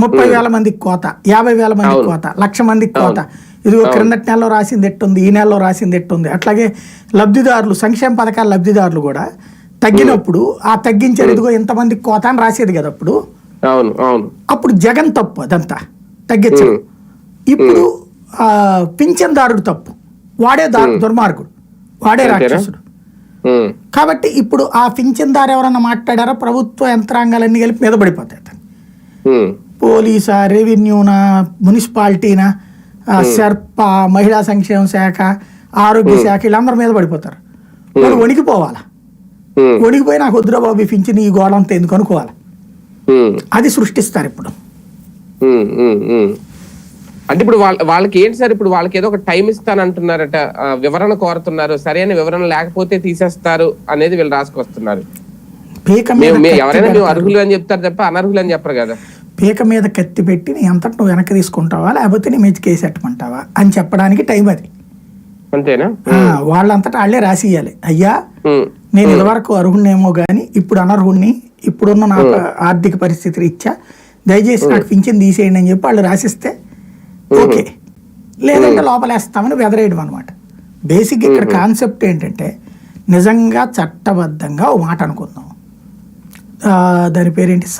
ముప్పై వేల మందికి కోత యాభై వేల మందికి కోత లక్ష మందికి కోత. ఇదిగో క్రిందటి నెలలో రాసింది ఎట్టుంది ఈ నెలలో రాసింది ఎట్టుంది. అట్లాగే లబ్ధిదారులు సంక్షేమ పథకాల లబ్ధిదారులు కూడా తగ్గినప్పుడు ఆ తగ్గించారు ఇదిగో ఇంతమందికి కోత అని రాసేది కదా అప్పుడు. అవును అవును. అప్పుడు జగన్ తప్పు అదంతా తగ్గించడం. ఇప్పుడు ఆ, పింఛన్దారుడు తప్పు వాడే దారు దుర్మార్గుడు వాడే రాక్షసుడు. కాబట్టి ఇప్పుడు ఆ పింఛన్దారు ఎవరన్నా మాట్లాడారో? ప్రభుత్వ యంత్రాంగాలన్నీ కలిపి మీద పడిపోతాయి పోలీసా రెవెన్యూనా మున్సిపాలిటీనా సెర్ప మహిళా సంక్షేమ శాఖ ఆరోగ్య శాఖ వీళ్ళందరి మీద పడిపోతారు. వాడు వణికిపోవాలా? వణికిపోయి నాకు వద్దురా బాబు ఈ పింఛన్ ఈ గోడంతా ఎందుకు అనుకోవాలి? అది సృష్టిస్తారు ఇప్పుడు. అంటే ఇప్పుడు వాళ్ళ వాళ్ళకి ఏంటి సార్? ఇప్పుడు వాళ్ళకి ఏదో ఒక టైం ఇస్తానంటున్నారట. ఆ, వివరణ కోరుతున్నారు. సరైన వివరణ లేకపోతే తీసేస్తారు అనేది వీళ్ళు రాసుకొస్తున్నారు. ఎవరైనా మేము. అర్హులు అని చెప్తారు తప్ప అనర్హులు అని చెప్పరు కదా. పీక మీద కత్తి పెట్టి నీ అంతటి నువ్వు వెనక్కి తీసుకుంటావా? లేకపోతే నీ మీద కేసు ఎట్టమంటావా అని చెప్పడానికి టైం అది. అంతేనా? వాళ్ళంతటా వాళ్ళే రాసియాలి అయ్యా నేను ఇదివరకు అర్హుణ్ణేమో కానీ ఇప్పుడు అనర్హుణ్ణి ఇప్పుడున్న నాకు ఆర్థిక పరిస్థితి రీత్యా దయచేసి నాకు పింఛన్ తీసేయండి అని చెప్పి వాళ్ళు రాసిస్తే ఓకే. లేదంటే లోపలేస్తామని వెదరేయడం అనమాట బేసిక్ ఇక్కడ కాన్సెప్ట్ ఏంటంటే నిజంగా చట్టబద్ధంగా ఓ మాట అనుకుందాం. దాని పేరేంటి?